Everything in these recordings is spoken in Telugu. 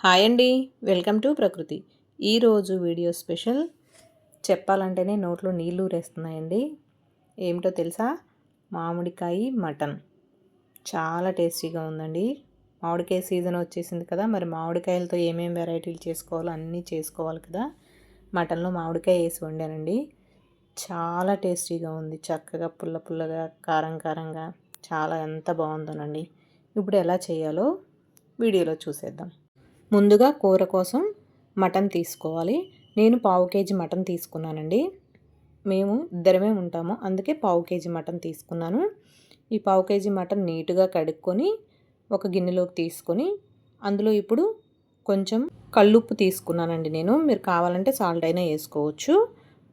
హాయ్ అండి. వెల్కమ్ టు ప్రకృతి. ఈరోజు వీడియో స్పెషల్. చెప్పాలంటేనే నోట్లో నీళ్ళు ఊరేస్తున్నాయండి. ఏమిటో తెలుసా? మామిడికాయ మటన్. చాలా టేస్టీగా ఉందండి. మామిడికాయ సీజన్ వచ్చేసింది కదా మరి మామిడికాయలతో ఏమేమి వెరైటీలు చేసుకోవాలో అన్నీ చేసుకోవాలి కదా. మటన్లో మామిడికాయ వేసి వండానండి. చాలా టేస్టీగా ఉంది. చక్కగా పుల్ల పుల్లగా కారం కారంగా. చాలా ఎంత బాగుందోనండి. ఇప్పుడు ఎలా చేయాలో వీడియోలో చూసేద్దాం. ముందుగా కూర కోసం మటన్ తీసుకోవాలి. నేను పావు కేజీ మటన్ తీసుకున్నానండి. మేము ఇద్దరమే ఉంటాము. అందుకే పావు కేజీ మటన్ తీసుకున్నాను. ఈ పావు కేజీ మటన్ నీట్గా కడుక్కొని ఒక గిన్నెలోకి తీసుకొని అందులో ఇప్పుడు కొంచెం కళ్ళుప్పు తీసుకున్నానండి నేను. మీరు కావాలంటే సాల్ట్ అయినా వేసుకోవచ్చు.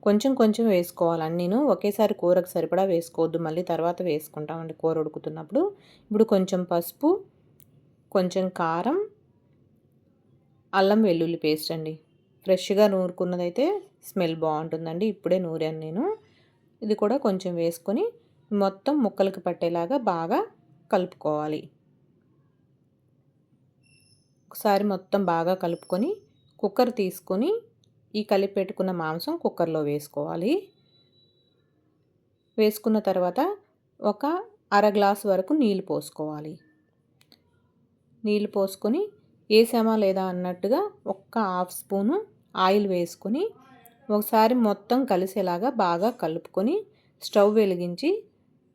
కొంచెం కొంచెం వేసుకోవాలని నేను. ఒకేసారి కూరకు సరిపడా వేసుకోవద్దు. మళ్ళీ తర్వాత వేసుకుంటామండి కూర ఉడుకుతున్నప్పుడు. ఇప్పుడు కొంచెం పసుపు కొంచెం కారం అల్లం వెల్లుల్లి పేస్ట్ అండి. ఫ్రెష్గా నూరుకున్నదైతే స్మెల్ బాగుంటుందండి. ఇప్పుడే నూరాను నేను. ఇది కూడా కొంచెం వేసుకొని మొత్తం ముక్కలకి పట్టేలాగా బాగా కలుపుకోవాలి. ఒకసారి మొత్తం బాగా కలుపుకొని కుక్కర్ తీసుకొని ఈ కలిపి పెట్టుకున్న మాంసం కుక్కర్లో వేసుకోవాలి. వేసుకున్న తర్వాత ఒక అర గ్లాస్ వరకు నీళ్ళు పోసుకోవాలి. నీళ్ళు పోసుకొని వేసామా లేదా అన్నట్టుగా ఒక్క హాఫ్ స్పూను ఆయిల్ వేసుకొని ఒకసారి మొత్తం కలిసేలాగా బాగా కలుపుకొని స్టవ్ వెలిగించి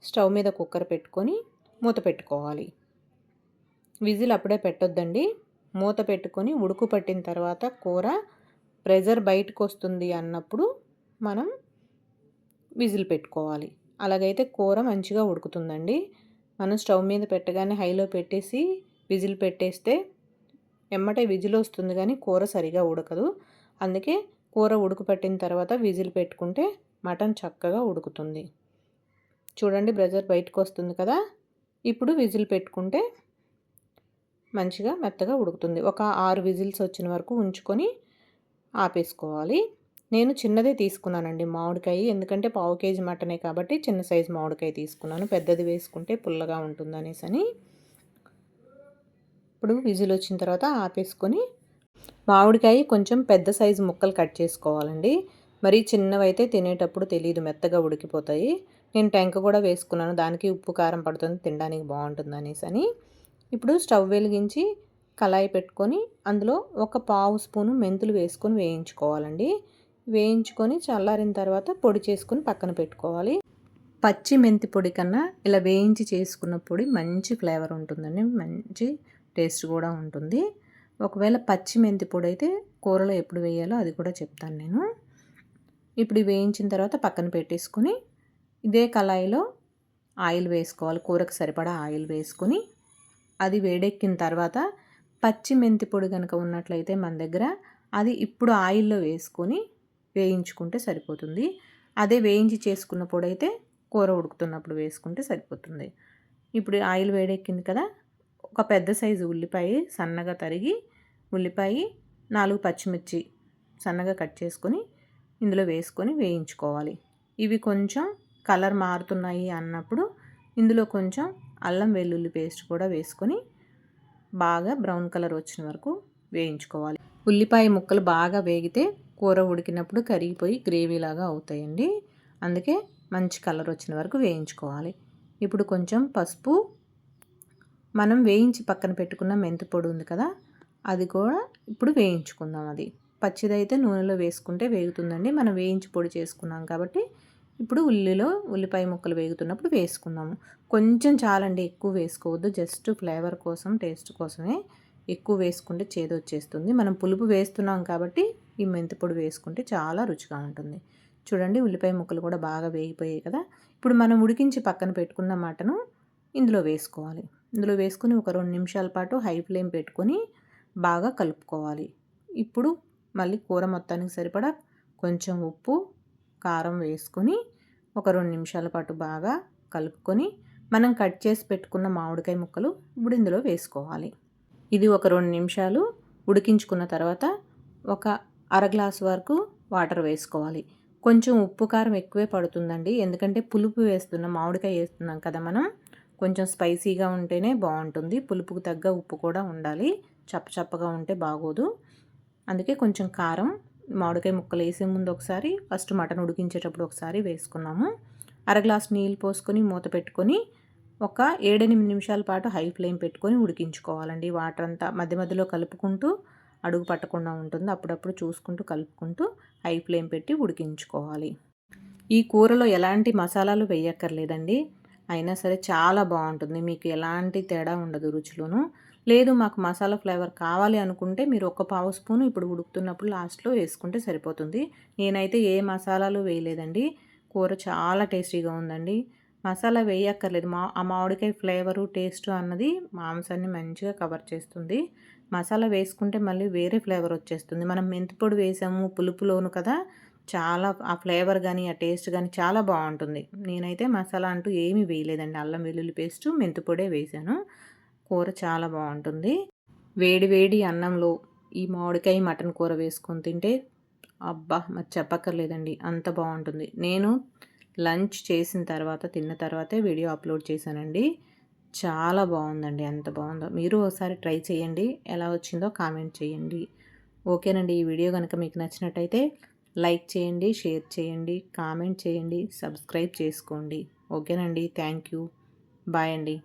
స్టవ్ మీద కుక్కర్ పెట్టుకొని మూత పెట్టుకోవాలి. విజిల్ అప్పుడే పెట్టొద్దండి. మూత పెట్టుకొని ఉడుకు పట్టిన తర్వాత కూర ప్రెజర్ బయటకు వస్తుంది అన్నప్పుడు మనం విజిల్ పెట్టుకోవాలి. అలాగైతే కూర మంచిగా ఉడుకుతుందండి. మనం స్టవ్ మీద పెట్టగానే హైలో పెట్టేసి విజిల్ పెట్టేస్తే ఎమ్మటే విజిల్ వస్తుంది కానీ కూర సరిగా ఉడకదు. అందుకే కూర ఉడకపెట్టిన తర్వాత విజిల్ పెట్టుకుంటే మటన్ చక్కగా ఉడుకుతుంది. చూడండి బ్రెజర్ బయటకు వస్తుంది కదా? ఇప్పుడు విజిల్ పెట్టుకుంటే మంచిగా మెత్తగా ఉడుకుతుంది. ఒక ఆరు విజిల్స్ వచ్చిన వరకు ఉంచుకొని ఆపేసుకోవాలి. నేను చిన్నదే తీసుకున్నానండి మామిడికాయ. ఎందుకంటే పావు కేజీ మటనే కాబట్టి చిన్న సైజు మామిడికాయ తీసుకున్నాను. పెద్దది వేసుకుంటే పుల్లగా ఉంటుందనేసి అని ఇప్పుడు విజిల్ వచ్చిన తర్వాత ఆపేసుకొని మామిడికాయ కొంచెం పెద్ద సైజు ముక్కలు కట్ చేసుకోవాలండి. మరీ చిన్నవైతే తినేటప్పుడు తెలియదు మెత్తగా ఉడికిపోతాయి. నేను టెంక కూడా వేసుకున్నాను దానికి ఉప్పు కారం పడుతుంది తినడానికి బాగుంటుంది అనేసి అని. ఇప్పుడు స్టవ్ వెలిగించి కళాయి పెట్టుకొని అందులో ఒక పావు స్పూను మెంతులు వేసుకొని వేయించుకోవాలండి. వేయించుకొని చల్లారిన తర్వాత పొడి చేసుకుని పక్కన పెట్టుకోవాలి. పచ్చి మెంతి పొడి కన్నా ఇలా వేయించి చేసుకున్న పొడి మంచి ఫ్లేవర్ ఉంటుందండి. మంచి టేస్ట్ కూడా ఉంటుంది. ఒకవేళ పచ్చి మెంతి పొడి అయితే కూరలో ఎప్పుడు వేయాలో అది కూడా చెప్తాను నేను. ఇప్పుడు వేయించిన తర్వాత పక్కన పెట్టేసుకొని ఇదే కళాయిలో ఆయిల్ వేసుకోవాలి. కూరకు సరిపడా ఆయిల్ వేసుకొని అది వేడెక్కిన తర్వాత పచ్చి మెంతి పొడి కనుక ఉన్నట్లయితే మన దగ్గర అది ఇప్పుడు ఆయిల్లో వేసుకొని వేయించుకుంటే సరిపోతుంది. అదే వేయించి చేసుకున్న పొడి అయితే కూర ఉడుకుతున్నప్పుడు వేసుకుంటే సరిపోతుంది. ఇప్పుడు ఆయిల్ వేడెక్కింది కదా ఒక పెద్ద సైజు ఉల్లిపాయ సన్నగా తరిగి ఉల్లిపాయ నాలుగు పచ్చిమిర్చి సన్నగా కట్ చేసుకొని ఇందులో వేసుకొని వేయించుకోవాలి. ఇవి కొంచెం కలర్ మారుతున్నాయి అన్నప్పుడు ఇందులో కొంచెం అల్లం వెల్లుల్లి పేస్ట్ కూడా వేసుకొని బాగా బ్రౌన్ కలర్ వచ్చిన వరకు వేయించుకోవాలి. ఉల్లిపాయ ముక్కలు బాగా వేగితే కూర ఉడికినప్పుడు కరిగిపోయి గ్రేవీలాగా అవుతాయండి. అందుకే మంచి కలర్ వచ్చిన వరకు వేయించుకోవాలి. ఇప్పుడు కొంచెం పసుపు మనం వేయించి పక్కన పెట్టుకున్న మెంతి పొడి ఉంది కదా అది కూడా ఇప్పుడు వేయించుకుందాం అది. పచ్చిదైతే నూనెలో వేసుకుంటే వేగుతుందండి. మనం వేయించి పొడి చేసుకున్నాం కాబట్టి ఇప్పుడు ఉల్లిలో ఉల్లిపాయ ముక్కలు వేగుతున్నప్పుడు వేసుకుందాము. కొంచెం చాలండి ఎక్కువ వేసుకోవద్దు. జస్ట్ ఫ్లేవర్ కోసం టేస్ట్ కోసమే ఎక్కువ వేసుకుంటే చేదు వచ్చేస్తుంది. మనం పులుపు వేస్తున్నాం కాబట్టి ఈ మెంతి పొడి వేసుకుంటే చాలా రుచిగా ఉంటుంది. చూడండి ఉల్లిపాయ ముక్కలు కూడా బాగా వేగిపోయాయి కదా. ఇప్పుడు మనం ఉడికించి పక్కన పెట్టుకున్న మటను ఇందులో వేసుకోవాలి. ఇందులో వేసుకుని ఒక రెండు నిమిషాల పాటు హై ఫ్లేమ్ పెట్టుకొని బాగా కలుపుకోవాలి. ఇప్పుడు మళ్ళీ కూర మొత్తానికి సరిపడా కొంచెం ఉప్పు కారం వేసుకొని ఒక రెండు నిమిషాల పాటు బాగా కలుపుకొని మనం కట్ చేసి పెట్టుకున్న మామిడికాయ ముక్కలు ఇప్పుడు ఇందులో వేసుకోవాలి. ఇది ఒక రెండు నిమిషాలు ఉడికించుకున్న తర్వాత ఒక అర గ్లాస్ వరకు వాటర్ వేసుకోవాలి. కొంచెం ఉప్పు కారం ఎక్కువే పడుతుందండి. ఎందుకంటే పులుపు వేస్తున్నాం మామిడికాయ వేస్తున్నాం కదా మనం. కొంచెం స్పైసీగా ఉంటేనే బాగుంటుంది. పులుపుకు తగ్గ ఉప్పు కూడా ఉండాలి. చప్పచప్పగా ఉంటే బాగోదు. అందుకే కొంచెం కారం మామిడికాయ ముక్కలు వేసే ముందు ఒకసారి ఫస్ట్ మటన్ ఉడికించేటప్పుడు ఒకసారి వేసుకున్నాము. అర గ్లాస్ నీళ్ళు పోసుకొని మూత పెట్టుకొని ఒక ఏడెనిమిది నిమిషాల పాటు హై ఫ్లేమ్ పెట్టుకొని ఉడికించుకోవాలండి. వాటర్ అంతా మధ్య మధ్యలో కలుపుకుంటూ అడుగు పట్టకుండా ఉంటుంది. అప్పుడప్పుడు చూసుకుంటూ కలుపుకుంటూ హై ఫ్లేమ్ పెట్టి ఉడికించుకోవాలి. ఈ కూరలో ఎలాంటి మసాలాలు వేయక్కర్లేదండి. అయినా సరే చాలా బాగుంటుంది. మీకు ఎలాంటి తేడా ఉండదు రుచిలోనూ. లేదు మాకు మసాలా ఫ్లేవర్ కావాలి అనుకుంటే మీరు ఒక పావు స్పూన్ ఇప్పుడు ఉడుకుతున్నప్పుడు లాస్ట్లో వేసుకుంటే సరిపోతుంది. నేనైతే ఏ మసాలాలు వేయలేదండి. కూర చాలా టేస్టీగా ఉందండి. మసాలా వేయక్కర్లేదు. మా ఆ మామిడికాయ ఫ్లేవరు టేస్ట్ అన్నది మాంసాన్ని మంచిగా కవర్ చేస్తుంది. మసాలా వేసుకుంటే మళ్ళీ వేరే ఫ్లేవర్ వచ్చేస్తుంది. మనం మెంతిపొడి వేసాము పులుపులోను కదా. చాలా ఆ ఫ్లేవర్ కానీ ఆ టేస్ట్ కానీ చాలా బాగుంటుంది. నేనైతే మసాలా అంటూ ఏమీ వేయలేదండి. అల్లం వెల్లుల్లి పేస్ట్ మెంతిపొడే వేసాను. కూర చాలా బాగుంటుంది. వేడి వేడి అన్నంలో ఈ మామిడికాయ మటన్ కూర వేసుకొని తింటే అబ్బా! మరి చెప్పక్కర్లేదండి. అంత బాగుంటుంది. నేను లంచ్ చేసిన తర్వాత తిన్న తర్వాతే వీడియో అప్లోడ్ చేశానండి. చాలా బాగుందండి. ఎంత బాగుందో. మీరు ఒకసారి ట్రై చేయండి. ఎలా వచ్చిందో కామెంట్ చేయండి. ఓకేనండి. ఈ వీడియో కనుక మీకు నచ్చినట్టయితే లైక్ చేయండి షేర్ చేయండి కామెంట్ చేయండి సబ్స్క్రైబ్ చేసుకోండి. ఓకేనండి. Thank you. బాయ్ అండి.